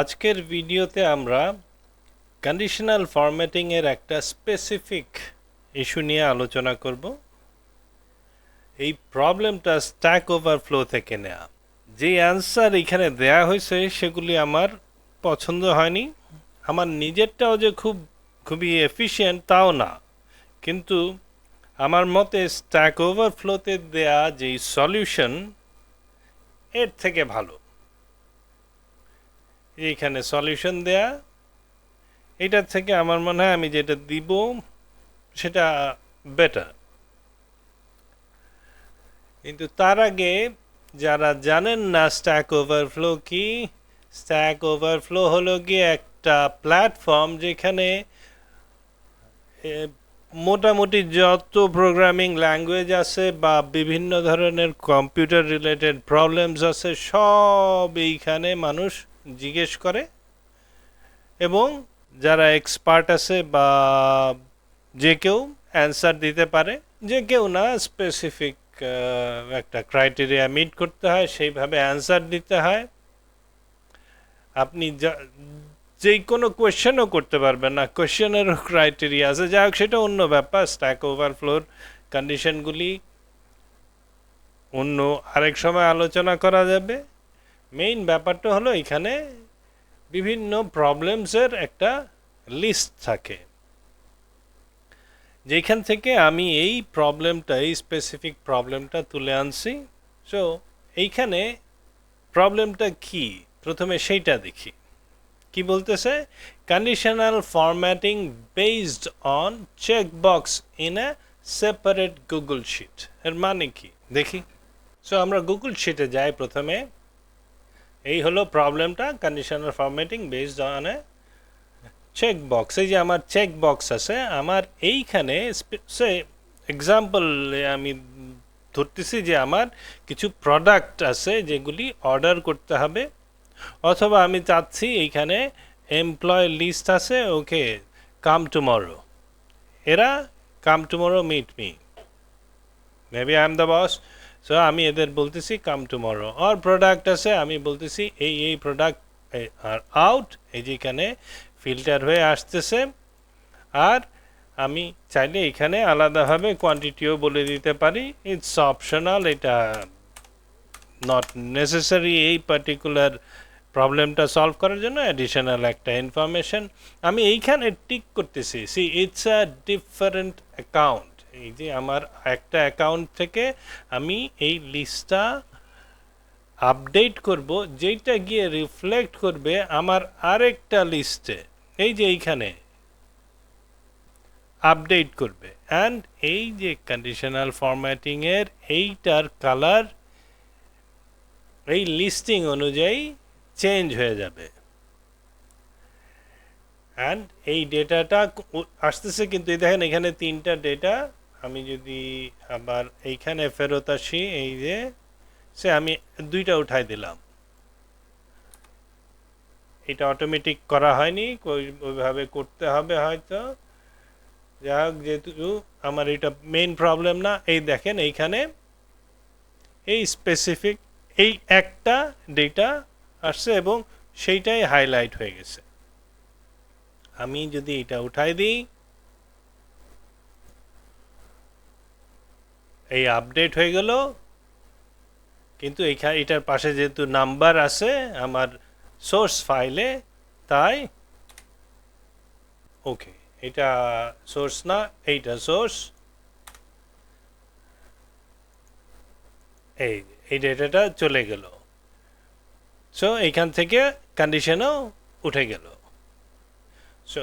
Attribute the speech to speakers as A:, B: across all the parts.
A: আজকের ভিডিওতে আমরা কন্ডিশনাল ফরম্যাটিং এর একটা স্পেসিফিক ইস্যু নিয়ে আলোচনা করব। এই প্রবলেমটা স্ট্যাক ওভারফ্লো থেকে নেওয়া যে অ্যান্সার এখানে দেয়া হয়েছে, সেগুলি আমার পছন্দ হয়নি। আমার নিজেরটাও যে খুব, খুবই এফিশিয়েন্ট তাও না। কিন্তু আমার মতে স্ট্যাক ওভারফ্লোতে দেয়া যেই সলিউশন এর থেকে ভালো। এইখানে সলিউশন দেয়া। এটার থেকে আমার মনে হয় আমি যেটা দিব, সেটা বেটার কিন্তু তার আগে যারা জানেন না স্ট্যাক ওভারফ্লো কি স্ট্যাক ওভারফ্লো হলো গিয়ে একটা প্ল্যাটফর্ম যেখানে মোটামুটি যত প্রোগ্রামিং ল্যাঙ্গুয়েজ আছে বা বিভিন্ন ধরনের কম্পিউটার রিলেটেড প্রবলেমস আছে, সব এইখানে মানুষ জিজ্ঞেস করে এবং যারা এক্সপার্ট আছে বা যে কেউ অ্যান্সার দিতে পারে, যে কেউ না স্পেসিফিক একটা ক্রাইটেরিয়া মিট করতে হয়, সেইভাবে অ্যান্সার দিতে হয়। আপনি যা যে কোনো কোয়েশ্চেনও করতে পারবেন না কোয়েশ্চেনেরও ক্রাইটেরিয়া আছে। যাই হোক, সেটা অন্য ব্যাপার স্ট্যাক ওভারফ্লোর কন্ডিশনগুলি অন্য আরেক সময় আলোচনা করা যাবে। মেইন ব্যাপারটা হলো এখানে বিভিন্ন প্রবলেমসের একটা লিস্ট থাকে। যেখান থেকে আমি এই প্রবলেমটা এই স্পেসিফিক প্রবলেমটা তুলে আনছি। সো এইখানে প্রবলেমটা কি? প্রথমে সেইটা দেখি। কি বলতেছে? Conditional formatting based on check box in a separate Google sheet এর মানে কি? দেখি। সো আমরা গুগল শিটে যাই প্রথমে। এই হলো প্রবলেমটা conditional formatting based on a check box এই যে আমার চেক বক্স আছে, আমার এইখানে সে এক্সাম্পল আমি ধরতেছি যে আমার কিছু প্রোডাক্ট আছে যেগুলি অর্ডার করতে হবে, অথবা আমি চাচ্ছি এইখানে এমপ্লয় লিস্ট আছে, ওকে কাম টুমরো এরা come tomorrow meet me maybe I am the boss so আমি এদের বলতেছি কাম টুমরো আর প্রোডাক্ট আছে, আমি বলতেছি, এই এই প্রোডাক্ট আর আউট এই যেখানে ফিল্টার হয়ে আসতেছে। আর আমি চাইলে এখানে আলাদাভাবে কোয়ান্টিটিও বলে দিতে পারি। ইটস অপশনাল এটা নট নেসেসারি এই পার্টিকুলার প্রবলেমটা সলভ করার জন্য অ্যাডিশনাল একটা ইনফরমেশন আমি এইখানে টিক করতেছি। See it's a different account এই যে আমার একটা অ্যাকাউন্ট থেকে আমি এই লিস্টটা আপডেট করব যেটা গিয়ে রিফ্লেক্ট করবে আমার আরেকটা লিস্টে এই যে এইখানে আপডেট করবে। অ্যান্ড এই যে কন্ডিশনাল ফরম্যাটিংয়ের এইটার কালার এই লিস্টিং অনুযায়ী চেঞ্জ হয়ে যাবে। অ্যান্ড এই ডেটাটা আসতেছে কিন্তু দেখেন এখানে তিনটা ডেটা আমি যদি আবার এইখানে ফেরত আসি, এই যে, সে আমি দুইটা উঠাই দিলাম। এটা অটোমেটিক করা হয়নি ওই- ওইভাবে করতে হবে হয়তো। যা হোক যেহেতু আমার এটা মেইন প্রবলেম না, এই দেখেন এইখানে, এই স্পেসিফিক এই একটা ডেটা আসছে এবং সেইটাই হাইলাইট হয়ে গেছে। আমি যদি এটা উঠাই দিই এই আপডেট হয়ে গেল। কিন্তু এইখানে এটার পাশে যেহেতু নাম্বার আছে আমার সোর্স ফাইলে তাই ওকে এটা সোর্স না, এইটা সোর্স এই এই ডেটাটা চলে গেল। সো এইখান থেকে কন্ডিশনও উঠে গেল। সো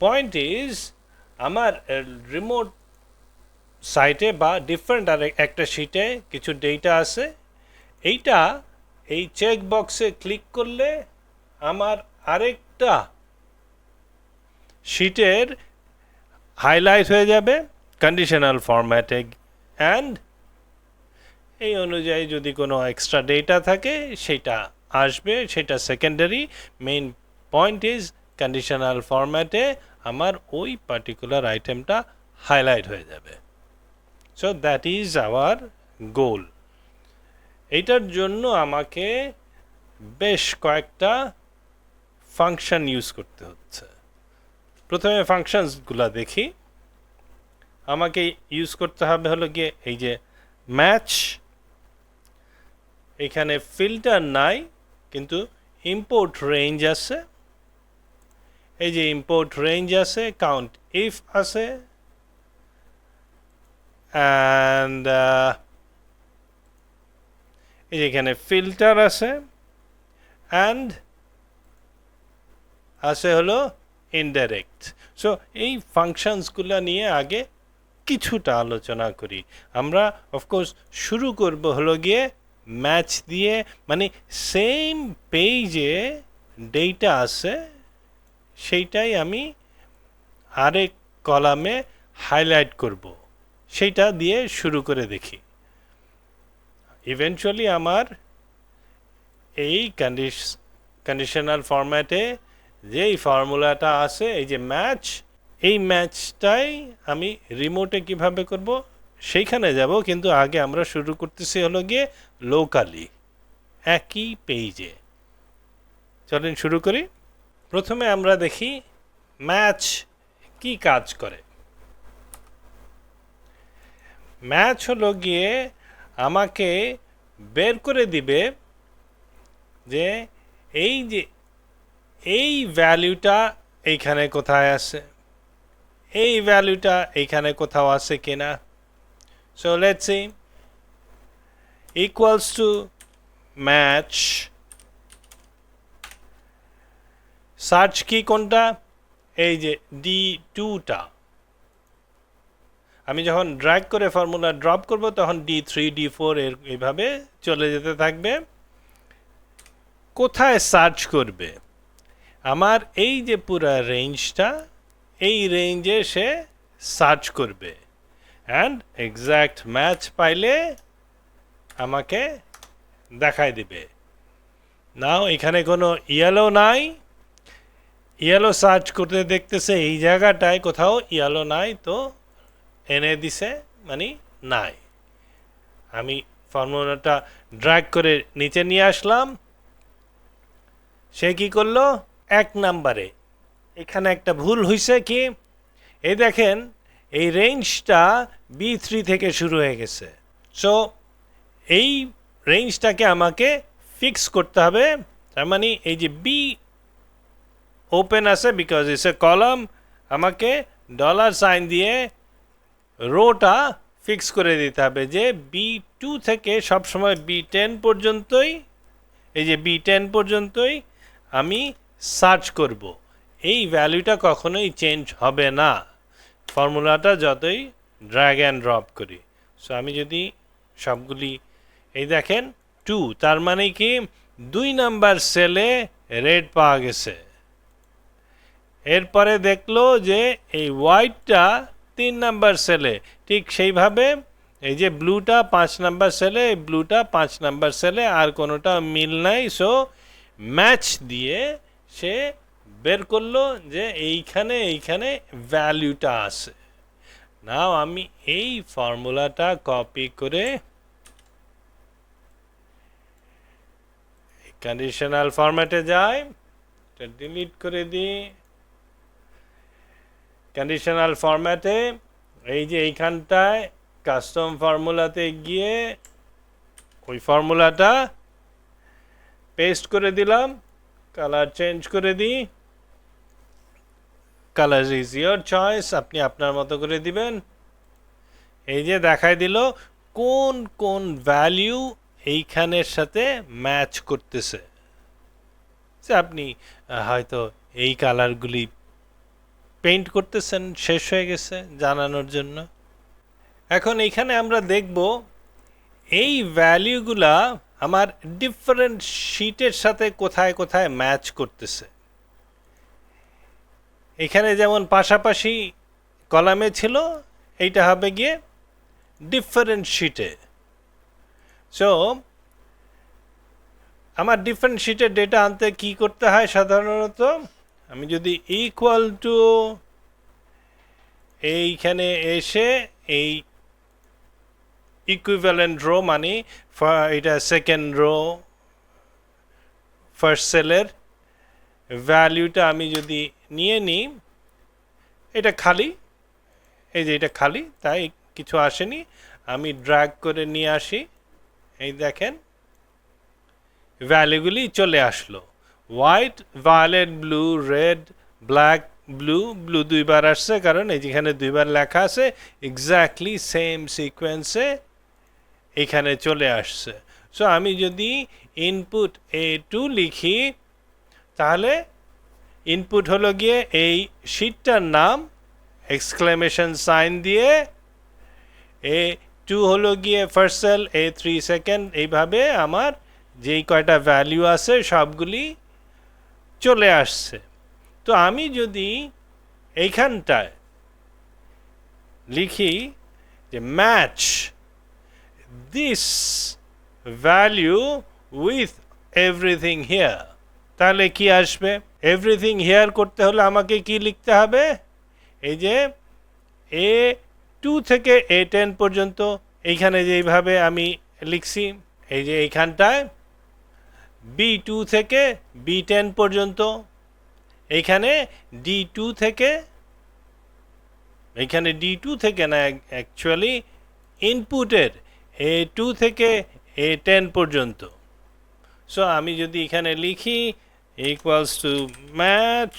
A: পয়েন্ট ইজ আমার রিমোট সাইটে বা ডিফারেন্ট আর একটা শিটে কিছু ডেটা আছে। এইটা এই চেক বক্সে ক্লিক করলে আমার আরেকটা শিটের হাইলাইট হয়ে যাবে কন্ডিশনাল ফরম্যাটে অ্যান্ড এই অনুযায়ী যদি কোনো এক্সট্রা ডেটা থাকে, সেটা আসবে, সেটা secondary main point is conditional ফরম্যাটে আমার ওই পার্টিকুলার আইটেমটা হাইলাইট হয়ে যাবে। So that is our goal এইটার জন্য আমাকে বেশ কয়েকটা ফাংশন ইউজ করতে হচ্ছে। প্রথমে ফাংশনসগুলো দেখি। আমাকে ইউজ করতে হবে হলো গিয়ে এই যে ম্যাচ এখানে ফিল্টার নাই, কিন্তু ইম্পোর্ট রেঞ্জ আছে। এই যে ইম্পোর্ট রেঞ্জ আছে কাউন্ট ইফ আছে অ্যান্ড এই যে এখানে ফিল্টার আছে। অ্যান্ড আছে হলো ইনডাইরেক্ট সো এই ফাংশনসগুলো নিয়ে আগে কিছুটা আলোচনা করি। আমরা অফকোর্স শুরু করব হলো গিয়ে ম্যাচ দিয়ে। মানে সেম পেজে ডেটা আছে, সেইটাই আমি আরেক কলামে হাইলাইট করব। সেইটা দিয়ে শুরু করে দেখি। ইভেনচুয়ালি আমার এই কন্ডিশ কন্ডিশনাল ফরম্যাটে যেই ফর্মুলাটা আছে, এই যে ম্যাচ এই ম্যাচটাই আমি রিমোটে কীভাবে করব, সেইখানে যাব, কিন্তু আগে আমরা শুরু করতেছি হলো গিয়ে লোকালি একই পেজে চলেন শুরু করি। প্রথমে আমরা দেখি ম্যাচ কি কাজ করে। ম্যাচ হলো গিয়ে আমাকে বের করে দিবে যে এই যে, এই ভ্যালুটা এইখানে কোথায় আছে? এই ভ্যালুটা এইখানে কোথাও আছে কিনা? So let's see equals to match. Search কি কোনটা? এই যে ডি টুটা আমি যখন ড্র্যাগ করে ফর্মুলা ড্রপ করব, তখন ডি থ্রি ডি ফোর এর এইভাবে চলে যেতে থাকবে। কোথায় সার্চ করবে? আমার এই যে পুরা রেঞ্জটা এই রেঞ্জে সে সার্চ করবে। অ্যান্ড এক্স্যাক্ট ম্যাচ পাইলে আমাকে দেখায় দিবে। নাও এখানে কোনো ইয়েলো নাই। ইয়েলো সার্চ করতে দেখতেছে এই জায়গাটায়, কোথাও ইয়েলো নাই, তো এনে দিছে মানে নাই। আমি ফর্মুলাটা ড্র্যাগ করে নিচে নিয়ে আসলাম। সে কি করল? এক নাম্বারে। এখানে একটা ভুল হয়েছে কি? এই দেখেন, এই রেঞ্জটা বি থ্রি থেকে শুরু হয়ে গেছে। সো এই রেঞ্জটাকে আমাকে ফিক্স করতে হবে। তার মানে এই যে বি ওপেন আছে বিকজ ইটস এ কলাম আমাকে ডলার সাইন দিয়ে রোটা ফিক্স করে দিতে হবে যে বি টু থেকে সবসময় বি টেন পর্যন্তই, এই যে বি টেন পর্যন্তই আমি সার্চ করব। এই ভ্যালুটা কখনোই চেঞ্জ হবে না। ফর্মুলাটা যতই ড্র্যাগ অ্যান্ড ড্রপ করি। সো আমি যদি সবগুলি, এই দেখেন টু তার মানে কি দুই নাম্বার সেলে রেড পাওয়া গেছে। এরপরে দেখল যে এই হোয়াইটটা তিন নাম্বার সেলে। ঠিক সেইভাবে এই যে ব্লুটা পাঁচ নাম্বার সেলে, এই ব্লুটা পাঁচ নাম্বার সেলে আর কোনোটা মিল নাই। সো ম্যাচ দিয়ে সে বের করল যে এইখানে এইখানে ভ্যালুটা আছে। নাও আমি এই ফর্মুলাটা কপি করে কন্ডিশনাল ফরম্যাটে যাই ডিলিট করে দিই। কন্ডিশনাল ফরম্যাটে এই যে এইখানটায় কাস্টম ফর্মুলাতে গিয়ে ওই ফর্মুলাটা পেস্ট করে দিলাম কালার চেঞ্জ করে দিই। কালার ইজ ইয়োর চয়েস আপনি আপনার মতো করে দিবেন। এই যে দেখাই দিল কোন কোন ভ্যালিউ এইখানের সাথে ম্যাচ করতেছে। আপনি হয়তো এই কালারগুলি পেইন্ট করতেছেন, শেষ হয়ে গেছে জানানোর জন্য। এখন এখানে আমরা দেখব এই ভ্যালিউগুলা আমার ডিফারেন্ট শিটের সাথে কোথায় কোথায় ম্যাচ করতেছে। এখানে যেমন পাশাপাশি কলামে ছিল, এইটা হবে গিয়ে ডিফারেন্ট শিটে। সো আমার ডিফারেন্ট শিটের ডেটা আনতে কি করতে হয় সাধারণত আমি যদি ইকুয়াল টু এইখানে এসে এই ইকুইভ্যালেন্ট রো মানে এটা সেকেন্ড রো ফার্স্ট সেলের ভ্যালিউটা আমি যদি নিয়ে নিই, এটা খালি, এই যে এটা খালি, তাই কিছু আসেনি, আমি ড্র্যাগ করে নিয়ে আসি, এই দেখেন ভ্যালুগুলি চলে আসলো। White violet blue red black blue blue দুইবার আসছে কারণ এই যেখানে দুইবার লেখা আছে এক্স্যাক্টলি সেম সিকোয়েন্সে এখানে চলে আসছে। সো আমি যদি ইনপুট এ টু লিখি, তাহলে ইনপুট হলো গিয়ে এই শিটটার নাম এক্সক্লেমেশন সাইন দিয়ে এ টু হলো গিয়ে first cell A three second এইভাবে আমার যেই কয়টা ভ্যালু আছে সবগুলি চলে আসছে। তো আমি যদি এইখানটায় লিখি যে match this value with everything here, তাহলে কি আসবে? এভরিথিং হেয়ার করতে হলে আমাকে কি লিখতে হবে? এই যে এ টু থেকে এ টেন পর্যন্ত এইখানে যেইভাবে আমি লিখছি, এই যে এইখানটায় বি টু থেকে বি টেন পর্যন্ত। এইখানে ডি টু থেকে, এইখানে ডি টু থেকে না অ্যাকচুয়ালি ইনপুটের এ টু থেকে এ টেন পর্যন্ত। সো আমি যদি এখানে লিখি equals to match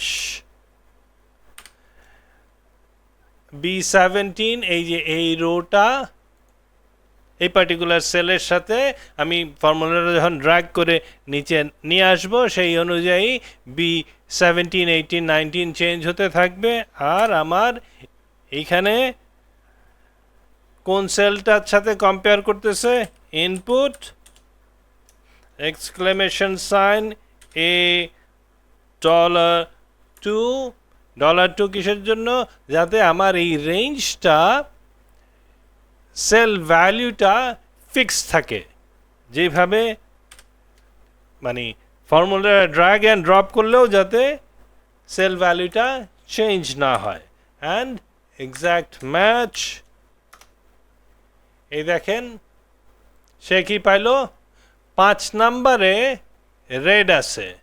A: B seventeen এই যে এই রোটা এই পার্টিকুলার সেলের সাথে আমি ফর্মুলাটা যখন ড্র্যাগ করে নিচে নিয়ে আসব, সেই অনুযায়ী B seventeen eighteen nineteen change হতে থাকবে। আর আমার এইখানে কোন সেলটার সাথে কম্পেয়ার করতেছে? Input exclamation sign A dollar two dollar two কিসের জন্য? যাতে আমার এই রেঞ্জটা সেল ভ্যালুটা ফিক্স থাকে। যেভাবে মানে ফর্মুলা ড্র্যাগ অ্যান্ড ড্রপ করলেও যাতে সেল ভ্যালুটা চেঞ্জ না হয়। And exact match. এই দেখেন, সে কি পাইল? পাঁচ নাম্বারে রেড আছে।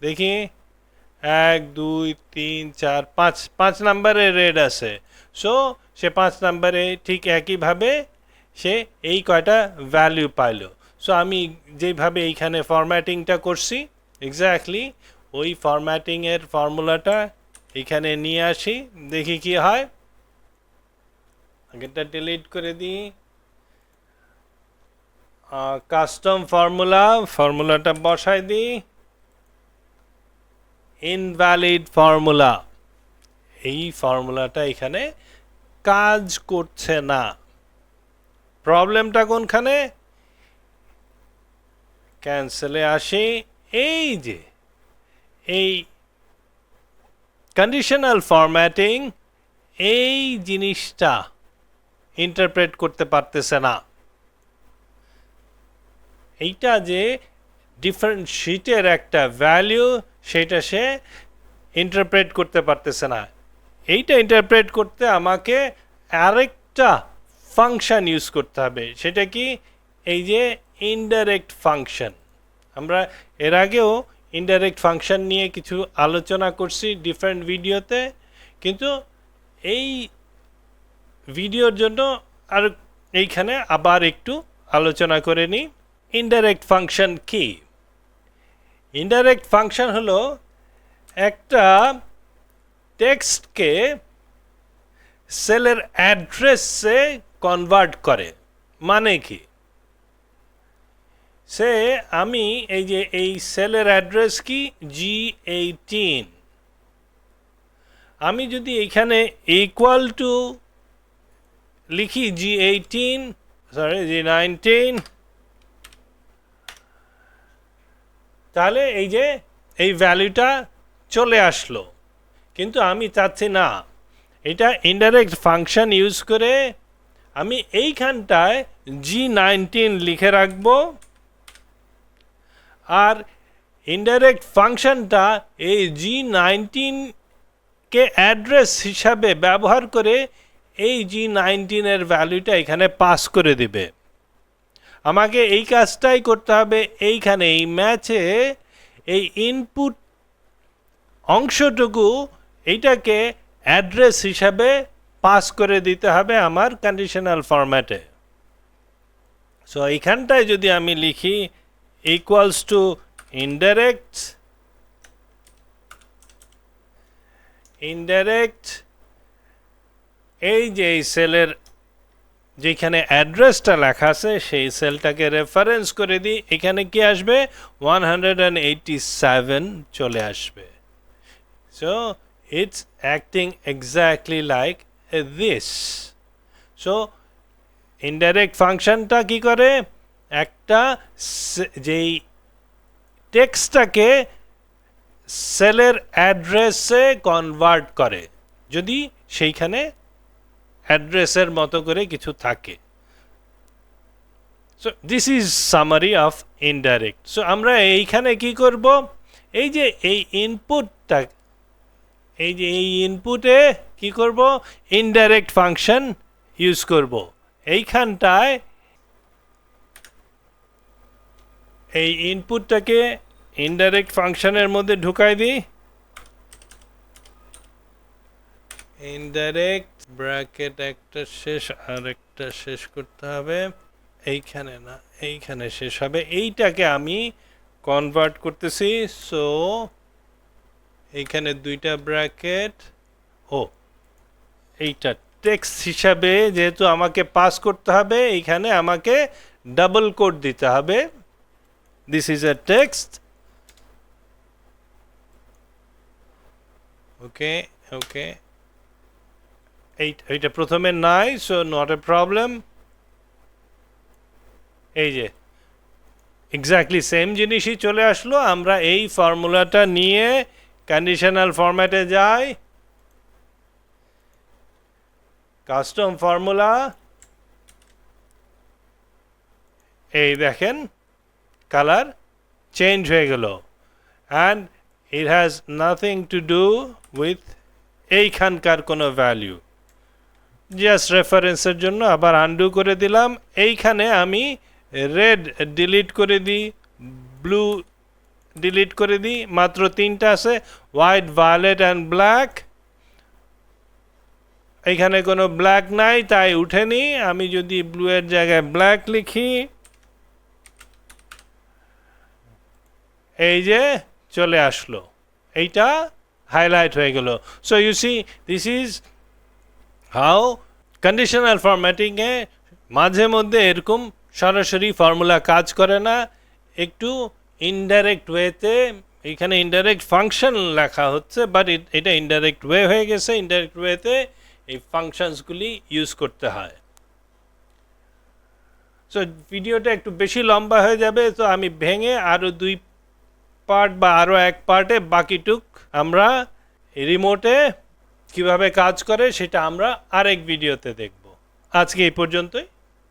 A: দেখি, এক, দুই, তিন, চার, পাঁচ পাঁচ নাম্বারে রেড আছে। সো সে পাঁচ নাম্বারে ঠিক একইভাবে সে এই কয়টা ভ্যালু পাইল। সো আমি যেভাবে এইখানে ফরম্যাটিংটা করছি এক্স্যাক্টলি ওই ফরম্যাটিংয়ের ফর্মুলাটা এখানে নিয়ে আসি, দেখি কি হয়। আগেটা ডিলিট করে দিই। কাস্টম ফর্মুলা ফর্মুলাটা বসাই দিই। ইনভ্যালিড ফর্মুলা এই ফর্মুলাটা এখানে কাজ করছে না। প্রবলেমটা কোনখানে? ক্যান্সেলে আসি, এই যে, এই কন্ডিশনাল ফরম্যাটিং এই জিনিসটা ইন্টারপ্রেট করতে পারতেছে না। এইটা যে ডিফারেন্ট শিটের একটা ভ্যালু সেটা সে ইন্টারপ্রেট করতে পারতেছে না। এইটা ইন্টারপ্রেট করতে আমাকে আরেকটা ফাংশন ইউজ করতে হবে। সেটা কি? এই যে ইনডাইরেক্ট ফাংশন আমরা এর আগেও ইনডাইরেক্ট ফাংশন নিয়ে কিছু আলোচনা করছি ডিফারেন্ট ভিডিওতে কিন্তু এই ভিডিওর জন্য আর এইখানে আবার একটু আলোচনা করে নিই। ইনডাইরেক্ট ফাংশন কি? ইনডাইরেক্ট ফাংশন হলো একটা টেক্সটকে সেলের অ্যাড্রেসে কনভার্ট করে। মানে কি? সে, আমি এই যে এই সেলের অ্যাড্রেস কি? জি এইটিন আমি যদি এইখানে ইকুয়াল টু লিখি G eighteen sorry G nineteen তাহলে এই যে এই ভ্যালুটা চলে আসলো। কিন্তু আমি চাচ্ছি না। এটা ইনডাইরেক্ট ফাংশন ইউজ করে আমি এইখানটায় জি নাইনটিন লিখে রাখব। আর ইনডাইরেক্ট ফাংশনটা এই জি নাইনটিনকে অ্যাড্রেস হিসাবে ব্যবহার করে এই জি নাইনটিনের ভ্যালুটা এখানে পাস করে দিবে। আমাকে এই কাজটাই করতে হবে এইখানে এই ম্যাচে এই ইনপুট অংশটুকু এইটাকে অ্যাড্রেস হিসাবে পাস করে দিতে হবে আমার কন্ডিশনাল ফরম্যাটে সো এইখানটায় যদি আমি লিখি ইকুয়ালস টু ইনডাইরেক্ট ইনডাইরেক্ট এই যে এই সেলের যেখানে অ্যাড্রেসটা লেখা আছে, সেই সেলটাকে রেফারেন্স করে দিই, এখানে কি আসবে? One hundred and eighty seven চলে আসবে। So it's acting exactly like this so indirect ফাংশনটা কি করে? একটা যেই টেক্সটটাকে সেলের অ্যাড্রেসে কনভার্ট করে। যদি সেইখানে অ্যাড্রেসের মতো করে কিছু থাকে। So this is summary of indirect so আমরা এইখানে কি করব? এই যে এই ইনপুটটা এই যে এই ইনপুটে কি করব? ইনডাইরেক্ট ফাংশন ইউজ করব। এইখানটায় এই ইনপুটটাকে ইনডাইরেক্ট ফাংশনের মধ্যে ঢুকাই দিই। ইনডাইরেক্ট ব্র্যাকেট একটা শেষ আর একটা শেষ করতে হবে। এইখানে না, এইখানে শেষ হবে। এইটাকে আমি কনভার্ট করতেছি। সো এইখানে দুইটা ব্র্যাকেট। ও, এইটা টেক্সট হিসাবে যেহেতু আমাকে পাস করতে হবে, এইখানে আমাকে ডাবল কোড দিতে হবে। This is a text okay okay এই, এইটা প্রথমে নাই সো নট এ প্রবলেম এই যে এক্স্যাক্টলি সেম জিনিসই চলে আসলো, আমরা এই ফর্মুলাটা নিয়ে কন্ডিশনাল ফরম্যাটে যাই। কাস্টম ফর্মুলা এই দেখেন কালার চেঞ্জ হয়ে গেল। And it has nothing to do with এইখানকার কোনো ভ্যালু জাস্ট রেফারেন্সের জন্য আবার আন্ডু করে দিলাম। এইখানে আমি রেড ডিলিট করে দিই ব্লু ডিলিট করে দিই, মাত্র তিনটা আছে হোয়াইট ভায়োলেট অ্যান্ড ব্ল্যাক এখানে কোনো ব্ল্যাক নাই, তাই উঠেনি আমি যদি ব্লু এর জায়গায় ব্ল্যাক লিখি, এই যে চলে আসলো। এইটা হাইলাইট হয়ে গেল। So you see this is how conditional ফরম্যাটিংয়ে মাঝে মধ্যে এরকম সরাসরি ফর্মুলা কাজ করে না। একটু ইনডাইরেক্ট ওয়েতে এখানে ইনডাইরেক্ট ফাংশন লেখা হচ্ছে বাট এটা ইনডাইরেক্ট ওয়ে হয়ে গেছে। ইনডাইরেক্ট ওয়েতে এই ফাংশনসগুলি ইউজ করতে হয়। সো ভিডিওটা একটু বেশি লম্বা হয়ে যাবে, তো আমি ভেঙে আরও দুই পার্ট বা আরও এক পার্টে বাকিটুক আমরা রিমোটে কীভাবে কাজ করে, সেটা আমরা আরেক ভিডিওতে দেখব। আজকে এই পর্যন্তই।